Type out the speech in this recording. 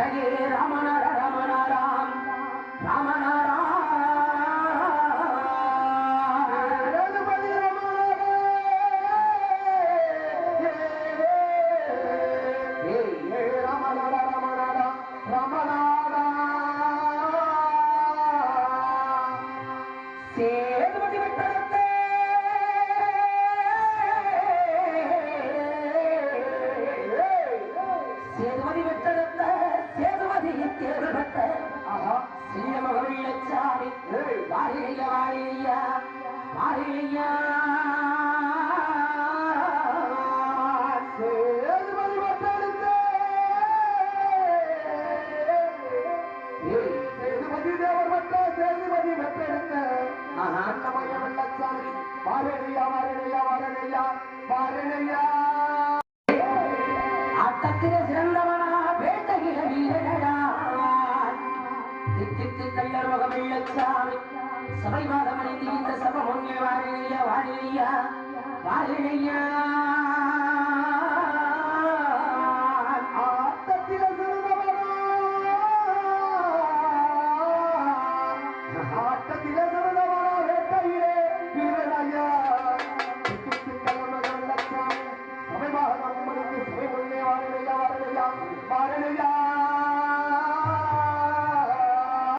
ஏய், ரமணாடா, ரமணாடா, ரமணாடா. சேதுபதி விட்டதத்தே சேதுபதி பட்டெடுத்த. ஆஹா. அன்னமய வெள்ளச்சாமி, வாரணையா, வாரணையா, வாரணையா, வாரணையா. அத்தக்கிற தித்தித்து கள்ளர் முகமிழச்சாமி சபை மாதம் அணிந்து இந்த சபம் முன்னே வாரிழையா வாரிழையா வாரிழையா